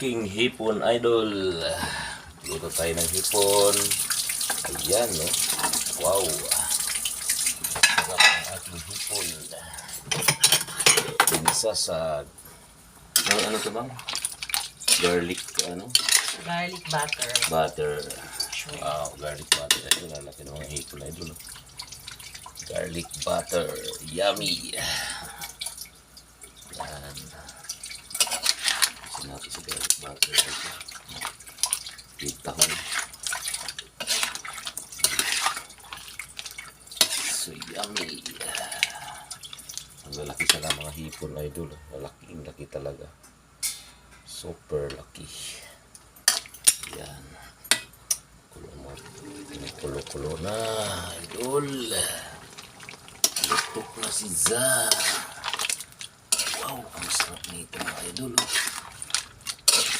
malaking hipon, idol. Luto tayo ng hipon. Ayan, no? Wow. Sarap ang ating hipon. Pinisa sa... Ano, ano to bang? Garlic, ano? Garlic butter. Butter. Wow, garlic butter. Ito na natin ang mga hipon, idol. Garlic butter. Yummy. Yan. Natin sa garlic butter. Kita ko. So yummy. Ang lalaki sa mga hipon, idol. Lalaking laki talaga. Super lucky. Yan. Kulo-kulo na. Idol. Lutok na si Za. Wow, ang sarap nito mga idol. oh.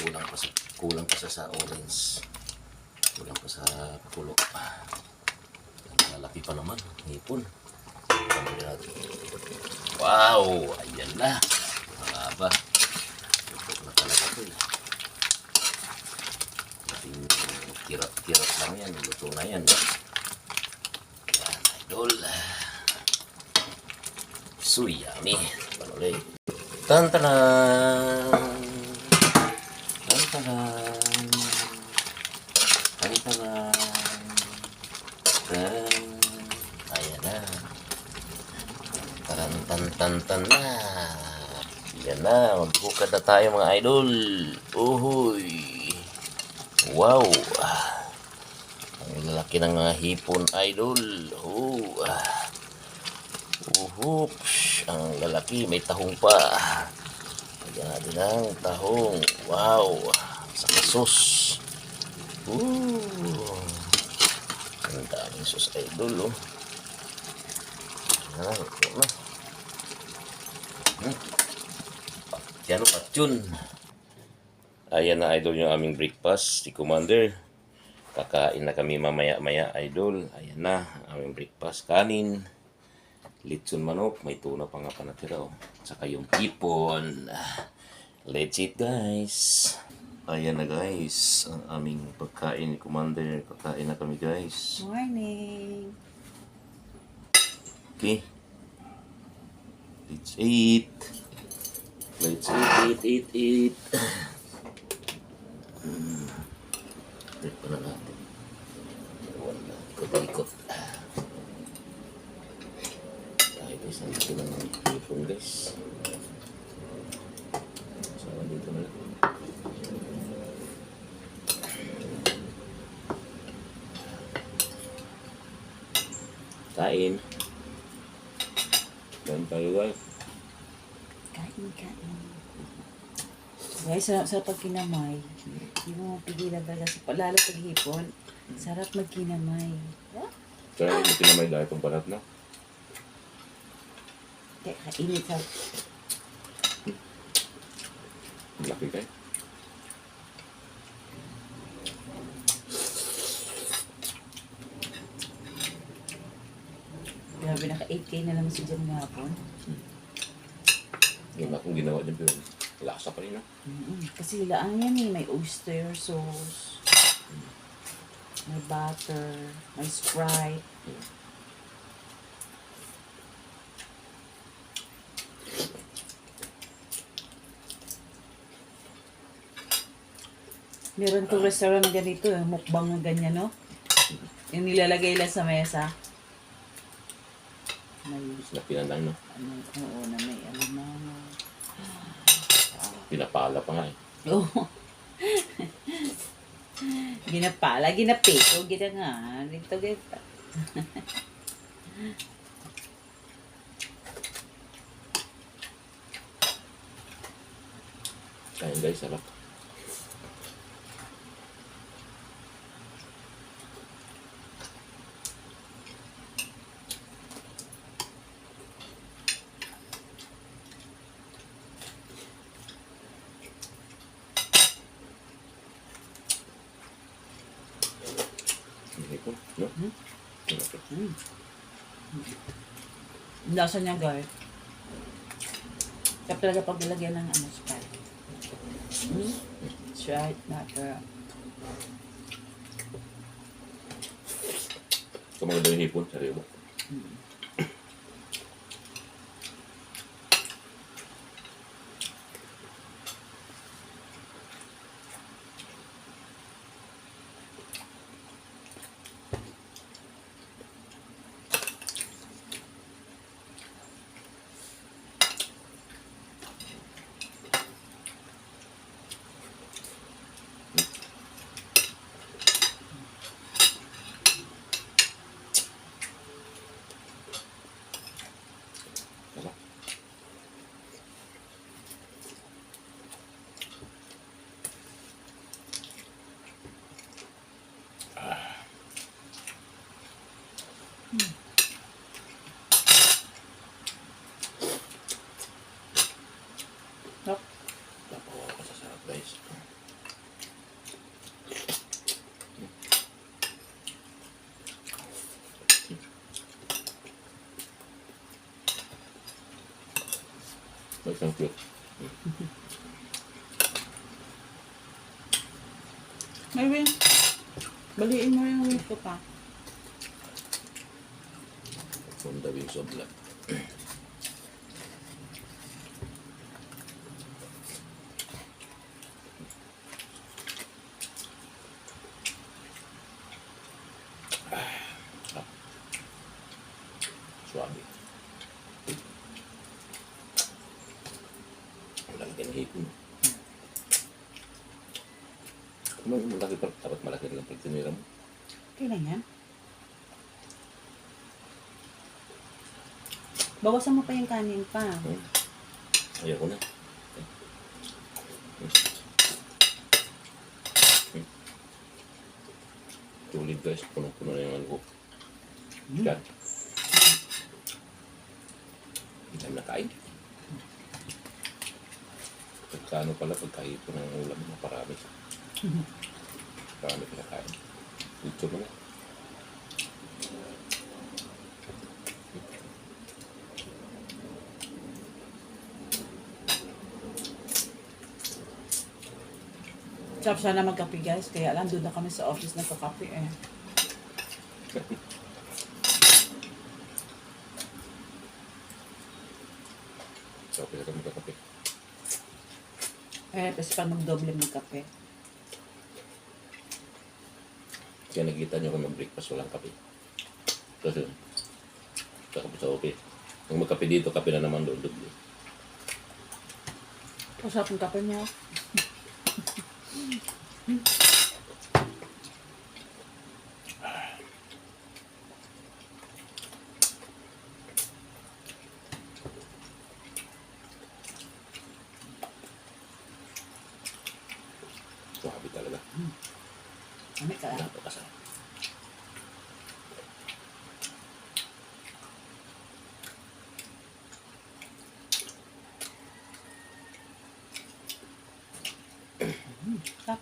Kulang pa sa kulang pa sa, sa orange. Kulang pa sa. Ang lalaki pa naman. Natin. Wow, ayan na. Mahaba. Lutok na talaga ito eh. Ating kirap-kirap lang yan. Luto na yan. Yan, idol. So yummy. Tantanan! Tantanan! Tan! Ayan na. Taran tan tan tan na. Yan na. Magbukad na tayo mga idol. Uhoy. Wow. Ang lalaki ng mga hipon idol. Oh. Uhups. Ang lalaki. May tahong pa. Lagyan natin ang tahong. Wow. Sa sus. Ooh. Ang daming sus idol oh. Ah, ito na. Hmm. Yan o, patyon. Ayan na idol yung aming breakfast, si Commander. Kakain na kami mamaya-maya idol. Ayan na, aming breakfast. Kanin, litson manok, may tuna pa nga pa natira oh. Tsaka yung hipon. Let's eat guys. Ayan na guys, ang aming pagkain ni Commander. Kakain na kami guys. Morning. Okay. Let's eat. Let's eat, eat, eat, eat. Hmm. Wait pa na natin. Wala. Ikot-ikot. Tayo guys, nandito lang ang hipon guys. So, dito na lang. Kain. Kain tayo guys. Kain, kain. Guys, sarap sa pagkinamay. Hindi mo mapigilan talaga sa palalo pag hipon. Sarap magkinamay. Kaya hindi pinamay dahil itong balat na. Kaya kainit sa... Laki kayo. Grabe, naka 8K na lang si Jem hapon. Yung akong ginawa dyan pero lasa pa rin ah. Mm-mm. Kasi laan yan eh. May oyster sauce. May butter. May Sprite. Meron tong restaurant na ganito, eh, mukbang na ganyan, no? Yung nilalagay lang sa mesa. May, na lang no. ano, oo, na may alimano. Pinapala pa nga eh. Oo. ginapala, ginapito, gina nga. Dito, dito. Kain guys, sarap. Hindi ko, no? Hmm? Sarap eh. Mm. Ang Lasa niya, guys. Kaya talaga pag nilagyan ng ano, Sprite. Mm. right, not girl. Ito mga daw yung hipon, sarili mo. Diba? Yup. Napawa ko sa sarap guys. May isang cute. Maybe, baliin mo yung wings ko pa. From the wings of blood. Ah. Suabe. Walang ganhipon. Pa? Dapat malaki rin ang pagtinira mo. Okay lang yan. Bawasan mo pa yung kanin pa. Hmm. Ayaw ko na. Hmm. Tulid guys, punong-puno na yung ano ko. Hmm. Yan. Hindi tayo nakain. Pagkano pala pagkahito ng ulam na parami. Parami kinakain. Dito mo na. Sarap sana magkape guys, kaya lang doon na kami sa office nagkakape eh. So, pila ka magkakape. Eh, kasi pa magdoble magkape. Kaya nakita nyo kung mag-breakfast walang kape. Kasi, sa kape sa ope. Kung magkape dito, kape na naman doon. doon. Masarap yung kape niya. Suhabi talaga. Ano ka lang? Napakasarap. Sarap.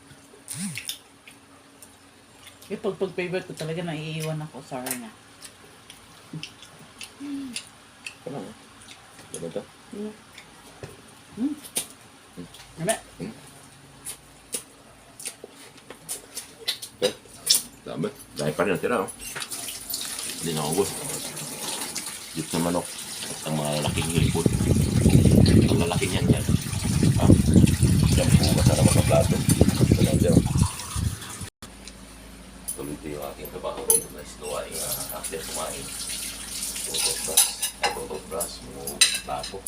Yung pag pag favorite ko talaga naiiwan ako. Sorry na. Ano nga? Diba ito? Hmm. Hmm. Ano? Okay. Dami. Rin ang tira, oh. Hindi na ubos. Dito sa manok. At ang mga lalaking hilipot. Ang lalaki niyan yan. Ah. Yan po ka sana sa plato. Ito lang dyan. Tuloy ito yung aking trabaho dito guys. Gawain uh, after kumain. Tutok brush. Ay, tutok brush. Mga plato.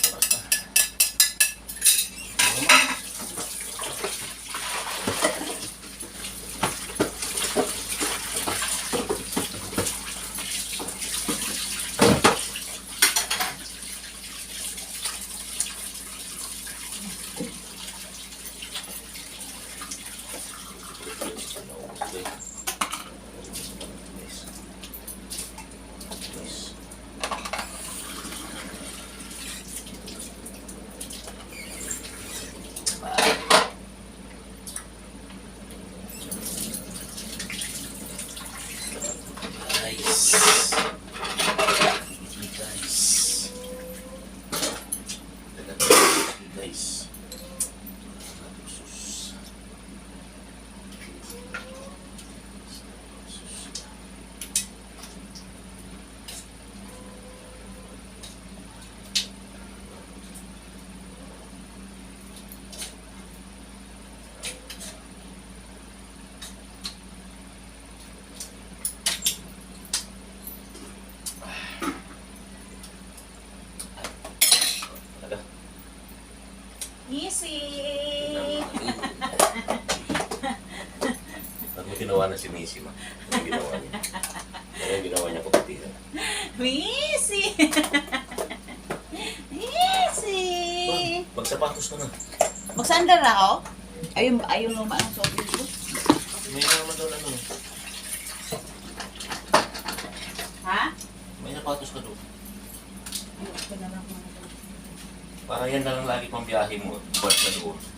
Basta. Okay. Nice. Nice. Nice. Nice. Nice. Sus. Ginawa na si Missy, ma. Ano yung ginawa niya? Ano yung ginawa niya kapatid? Missy! Missy! Magsapatos ka na. Magsandar ako? Ayun, ayun mo maang sobrang ko. May naman doon ano. Ha? May sapatos ka doon. Na lang Para yan na lang lagi pang biyahe mo. Buwan na doon.